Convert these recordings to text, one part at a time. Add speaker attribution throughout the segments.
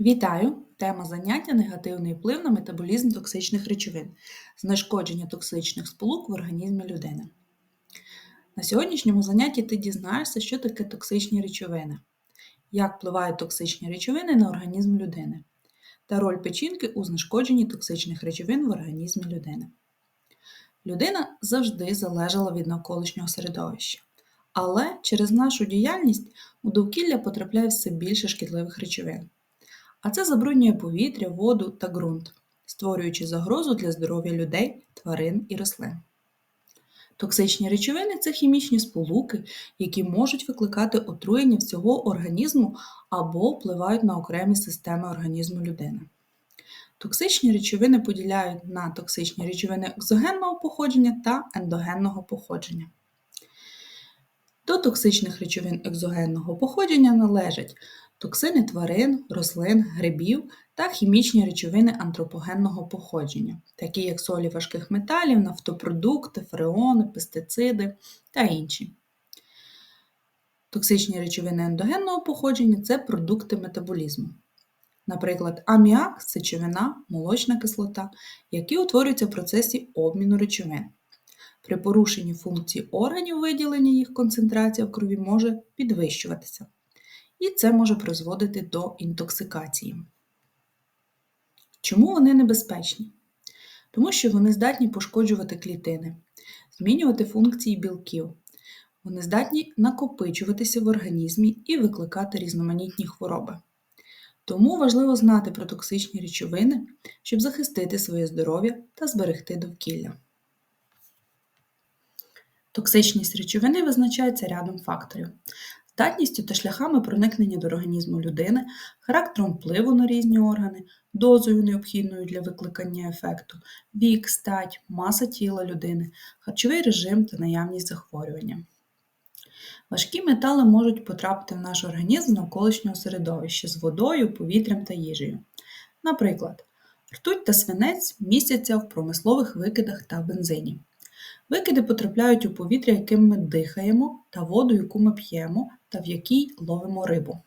Speaker 1: Вітаю! Тема заняття негативний вплив на метаболізм токсичних речовин, знешкодження токсичних сполук в організмі людини. На сьогоднішньому занятті ти дізнаєшся, що таке токсичні речовини, як впливають токсичні речовини на організм людини та роль печінки у знешкодженні токсичних речовин в організмі людини. Людина завжди залежала від навколишнього середовища, але через нашу діяльність у довкілля потрапляє все більше шкідливих речовин а це забруднює повітря, воду та ґрунт, створюючи загрозу для здоров'я людей, тварин і рослин. Токсичні речовини це хімічні сполуки, які можуть викликати отруєння всього організму або впливають на окремі системи організму людини. Токсичні речовини поділяють на токсичні речовини екзогенного походження та ендогенного походження. До токсичних речовин екзогенного походження належать токсини тварин, рослин, грибів та хімічні речовини антропогенного походження, такі як солі важких металів, нафтопродукти, фреони, пестициди та інші. Токсичні речовини ендогенного походження це продукти метаболізму. Наприклад, аміак сечовина, молочна кислота, які утворюються в процесі обміну речовин. При порушенні функції органів виділення їх концентрація в крові може підвищуватися і це може призводити до інтоксикації. Чому вони небезпечні? Тому що вони здатні пошкоджувати клітини, змінювати функції білків. Вони здатні накопичуватися в організмі і викликати різноманітні хвороби. Тому важливо знати про токсичні речовини, щоб захистити своє здоров'я та зберегти довкілля. Токсичність речовини визначається рядом факторів, здатністю та шляхами проникнення до організму людини, характером впливу на різні органи, дозою необхідною для викликання ефекту, вік, стать, маса тіла людини, харчовий режим та наявність захворювання. Важкі метали можуть потрапити в наш організм з навколишнього середовища з водою, повітрям та їжею. Наприклад, ртуть та свинець містяться в промислових викидах та бензині. Викиди потрапляють у повітря, яким ми дихаємо, та воду, яку ми п'ємо, та в якій ловимо рибу.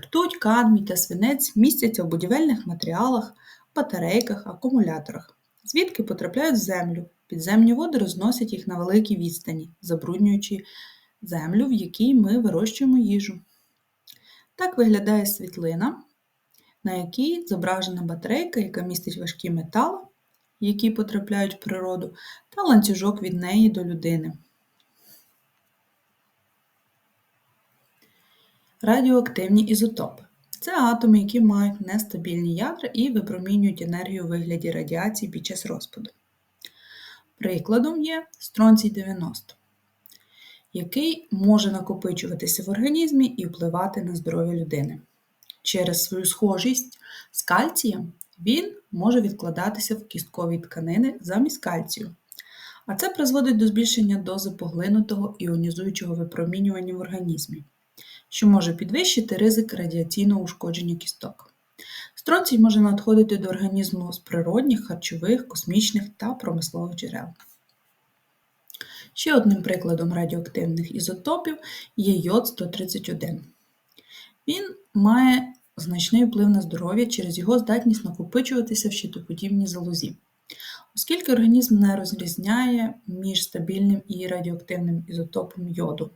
Speaker 1: Ртуть, кадмій та свинець містяться в будівельних матеріалах, батарейках, акумуляторах, звідки потрапляють в землю. Підземні води розносять їх на великій відстані, забруднюючи землю, в якій ми вирощуємо їжу. Так виглядає світлина, на якій зображена батарейка, яка містить важкі метали, які потрапляють в природу, та ланцюжок від неї до людини. Радіоактивні ізотопи це атоми, які мають нестабільні ядра і випромінюють енергію у вигляді радіації під час розпаду. Прикладом є стронцій 90, який може накопичуватися в організмі і впливати на здоров'я людини. Через свою схожість з кальцієм він може відкладатися в кісткові тканини замість кальцію, а це призводить до збільшення дози поглинутого іонізуючого випромінювання в організмі що може підвищити ризик радіаційного ушкодження кісток. Стронцій може надходити до організму з природних, харчових, космічних та промислових джерел. Ще одним прикладом радіоактивних ізотопів є йод 131. Він має значний вплив на здоров'я через його здатність накопичуватися в щитоподібній залозі. Оскільки організм не розрізняє між стабільним і радіоактивним ізотопом йоду.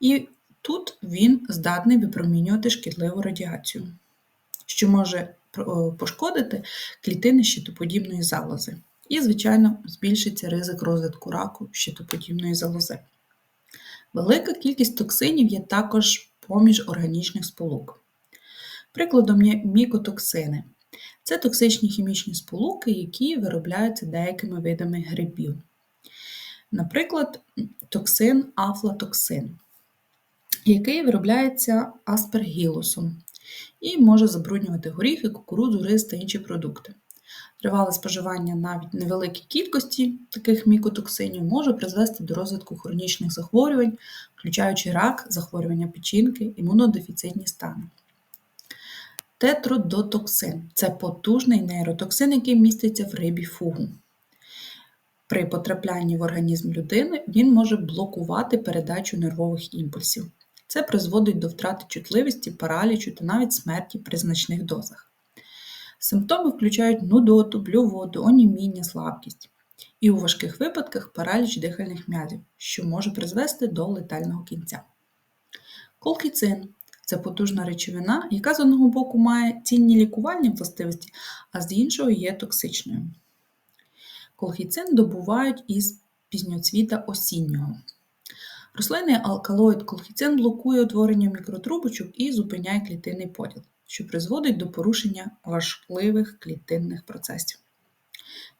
Speaker 1: І Тут він здатний випромінювати шкідливу радіацію, що може е, пошкодити клітини щитоподібної залози. І, звичайно, збільшиться ризик розвитку раку щитоподібної залози. Велика кількість токсинів є також поміж органічних сполук. Прикладом є мікотоксини. Це токсичні хімічні сполуки, які виробляються деякими видами грибів. Наприклад, токсин афлатоксин який виробляється аспергілусом і може забруднювати горіхи, кукурудзу, рис та інші продукти. Тривале споживання навіть невеликій кількості таких мікотоксинів може призвести до розвитку хронічних захворювань, включаючи рак, захворювання печінки, імунодефіцитні стани. Тетродотоксин це потужний нейротоксин, який міститься в рибі фугу. При потраплянні в організм людини він може блокувати передачу нервових імпульсів Це призводить до втрати чутливості, паралічу та навіть смерті при значних дозах. Симптоми включають нудоту, блювоту, оніміння, слабкість. І у важких випадках параліч дихальних м'язів, що може призвести до летального кінця. Колхіцин це потужна речовина, яка з одного боку має цінні лікувальні властивості, а з іншого є токсичною. Колхіцин добувають із пізньоцвіта осіннього. Рослинний алкалоїд колхіцин блокує утворення мікротрубочок і зупиняє клітинний поділ, що призводить до порушення важливих клітинних процесів.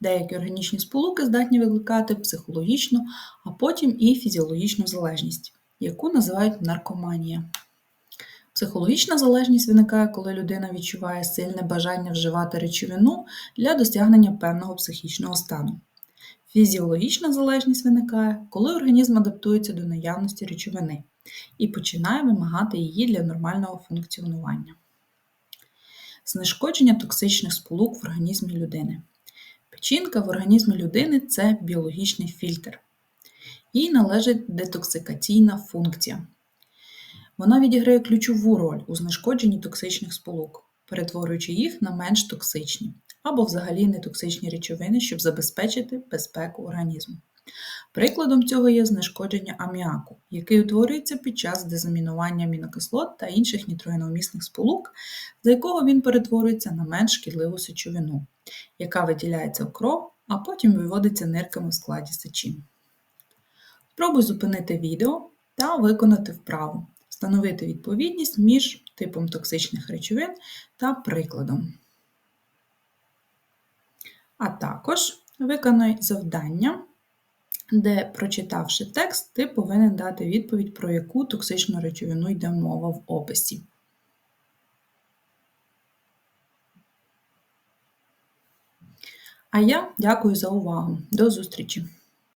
Speaker 1: Деякі органічні сполуки здатні викликати психологічну, а потім і фізіологічну залежність, яку називають наркоманія. Психологічна залежність виникає, коли людина відчуває сильне бажання вживати речовину для досягнення певного психічного стану. Фізіологічна залежність виникає, коли організм адаптується до наявності речовини і починає вимагати її для нормального функціонування. Знешкодження токсичних сполук в організмі людини. Печінка в організмі людини це біологічний фільтр. Їй належить детоксикаційна функція. Вона відіграє ключову роль у знешкодженні токсичних сполук, перетворюючи їх на менш токсичні або взагалі нетоксичні речовини, щоб забезпечити безпеку організму. Прикладом цього є знешкодження аміаку, який утворюється під час дезамінування амінокислот та інших нітрогеномісних сполук, за якого він перетворюється на менш шкідливу сечовину, яка виділяється в кров, а потім виводиться нирками в складі сечі. Спробуй зупинити відео та виконати вправу, встановити відповідність між типом токсичних речовин та прикладом. А також виконай завдання, де, прочитавши текст, ти повинен дати відповідь, про яку токсичну речовину йде мова в описі. А я дякую за увагу. До зустрічі!